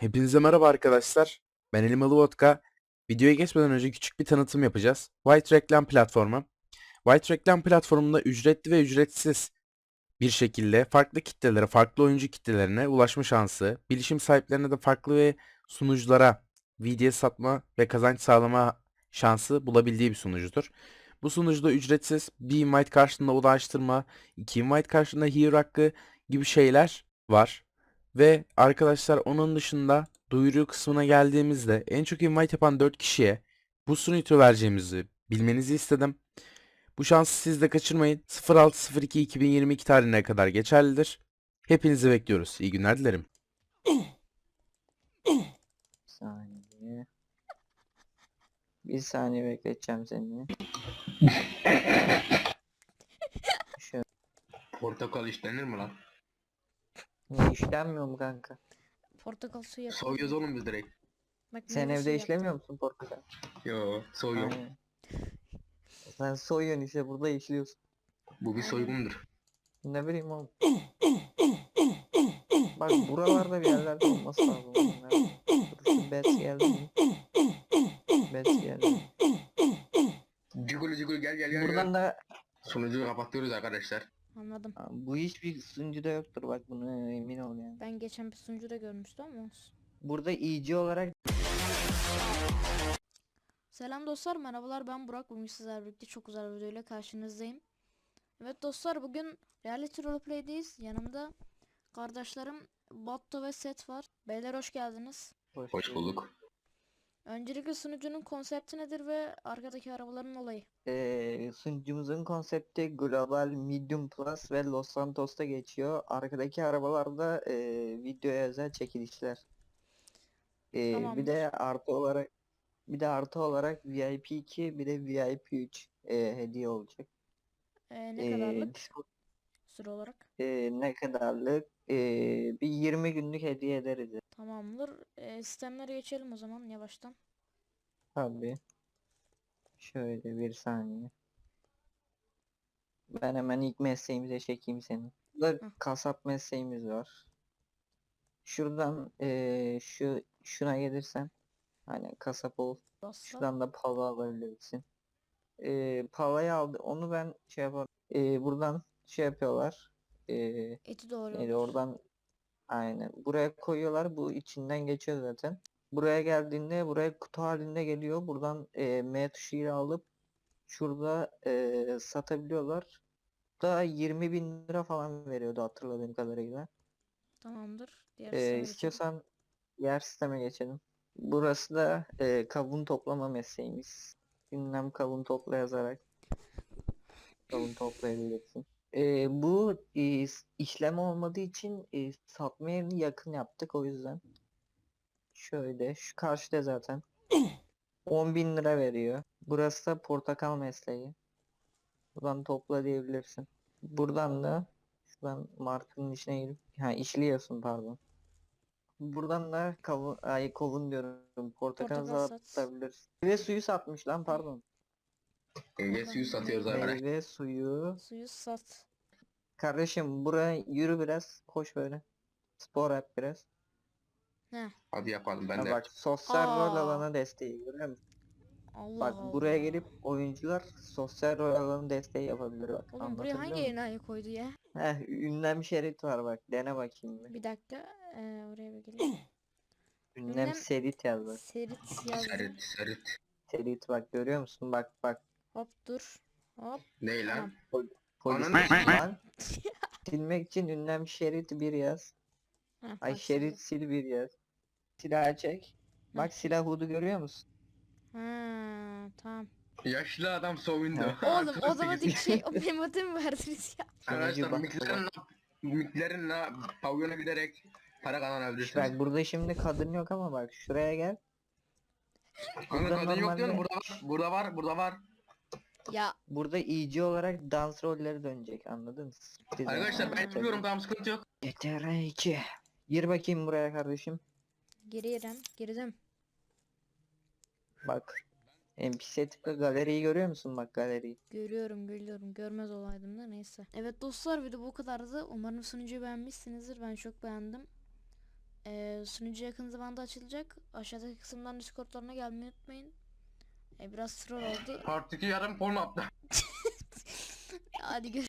Hepinize merhaba arkadaşlar. Ben Elmalı Vodka. Videoya geçmeden önce küçük bir tanıtım yapacağız. White Reklam platformu. White Reklam platformunda ücretli ve ücretsiz bir şekilde farklı kitlelere, farklı oyuncu kitlelerine ulaşma şansı, bilişim sahiplerine de farklı ve sunuculara video satma ve kazanç sağlama şansı bulabildiği bir sunucudur. Bu sunucuda ücretsiz bir invite karşılığında ulaştırma, iki invite karşılığında hero hakkı gibi şeyler var. Ve arkadaşlar onun dışında duyuru kısmına geldiğimizde en çok invite yapan 4 kişiye bu sunucu vereceğimizi bilmenizi istedim. Bu şansı siz de kaçırmayın. 06.02.2022 tarihine kadar geçerlidir. Hepinizi bekliyoruz. İyi günler dilerim. Bir saniye. Bir saniye bekleteceğim seni. Portakal işlenir mi lan? Ne işlenmiyor mu kanka? Portakal suyu yapalım. Soyuyoruz oğlum biz direkt. Bak Sen meyve evde suyu işlemiyor musun portakal? Yo soyuyorum. Aynen. Sen soyuyorsun işte burada işliyorsun. Bu bir soygundur. Ne bileyim oğlum. Bak buralarda bir yerlerde olması lazım. bunlar. Dur şu bet geldi mi? Bet geldi. Cigulu cigulu gel gel gel. Buradan gel. da Sunucuyu kapatıyoruz arkadaşlar. Anladım. Aa, bu hiçbir sunucuda yoktur bak bunu emin ol yani. Ben geçen bir sunucuda görmüştüm ama olsun. Burada EG olarak Selam dostlar merhabalar ben Burak. Bugün sizlerle birlikte çok güzel bir videoyla karşınızdayım. Evet dostlar bugün Reality Roleplay'deyiz. Yanımda kardeşlerim Batto ve Set var. Beyler hoş geldiniz. Hoş bulduk. Öncelikle sunucunun konsepti nedir ve arkadaki arabaların olayı? Ee, sunucumuzun konsepti Global, Medium Plus ve Los Santos'ta geçiyor. Arkadaki arabalarda e, videoya özel çekilişler. Ee, bir de artı olarak bir de artı olarak VIP 2 bir de VIP 3 e, hediye olacak. Ee, ne Ee, kadarlık Discord- süre olarak? e, ne kadarlık? E, bir 20 günlük hediye ederiz. Tamamdır. Ee, sistemlere geçelim o zaman yavaştan. Tabii. Şöyle bir saniye. Ben hemen ilk mesleğimize çekeyim seni. Burada Hı. kasap mesleğimiz var. Şuradan eee, şu şuna gelirsen hani kasap ol. Dostlar. Şuradan da pala alabilirsin. Eee palayı aldı. Onu ben şey yaparım. Eee, buradan şey yapıyorlar. Eee Eti doğru. Neydi oradan aynen buraya koyuyorlar bu içinden geçiyor zaten. Buraya geldiğinde buraya kutu halinde geliyor. Buradan e, M tuşuyla alıp şurada e, satabiliyorlar. Da 20 bin lira falan veriyordu hatırladığım kadarıyla. Tamamdır. Diğer E, geçelim. istiyorsan diğer sisteme geçelim. Burası da e, kavun toplama mesleğimiz. Ünlem kavun topla yazarak kavun toplayabilirsin. E, bu e, işlem olmadığı için e, satma yerini yakın yaptık o yüzden. Şöyle şu karşıda zaten 10 bin lira veriyor. Burası da portakal mesleği. Buradan topla diyebilirsin. Buradan da şuradan markanın içine girip ha işliyorsun pardon. Buradan da kavun, ay kovun diyorum. Portakal Portakal sat. satabilirsin. Meyve suyu satmış lan pardon. Ege suyu satıyoruz arkadaşlar. Meyve suyu. Suyu sat. Kardeşim buraya yürü biraz. Koş böyle. Spor yap biraz. Heh. Hadi yapalım ben Ha de. bak sosyal rol Aa. alanı desteği görüyor musun? Allah Bak Allah. buraya gelip oyuncular sosyal rol alanı desteği yapabilir bak. Oğlum buraya hangi enayi koydu ya? Heh, ünlem şerit var bak. Dene bakayım bir. Bir dakika. Ee, oraya bir geleyim. Ünlem ünlem- serit yaz bak. Serit yazdım. Serit serit. Serit bak görüyor musun? Bak bak. Hop dur. Hop. Ne Tamam. lan? Polis Ananı- lan. Silmek için ünlem şerit bir yaz. Heh, Ay bak şerit sil bir yaz. Silah çek. Bak silah hudu görüyor musun? Ha, tamam. Yaşlı adam soyundu. Oğlum o zaman dik şey o adımı verdiniz ya. Arkadaşlar Sonucu bak, miklerin miklerin pavyona giderek para kazanabilirsiniz. Bak burada şimdi kadın yok ama bak şuraya gel. Kanka burada kadın yok normalde- burada var. Burada var. Burada var. Ya Burada EG olarak dans rolleri dönecek anladın mı? Arkadaşlar ben Aa. biliyorum tamam sıkıntı yok. GTA 2. Gir bakayım buraya kardeşim. giriyorum. Girdim. Bak. NPC tıkla galeriyi görüyor musun bak galeriyi. Görüyorum görüyorum. Görmez olaydım da neyse. Evet dostlar video bu kadardı. Umarım sunucuyu beğenmişsinizdir. Ben çok beğendim. Ee, sunucu yakın zamanda açılacak. Aşağıdaki kısımdan Discord'larına gelmeyi unutmayın. Ee, biraz troll oldu. Part 2 yarım porno attı. Hadi görüşürüz.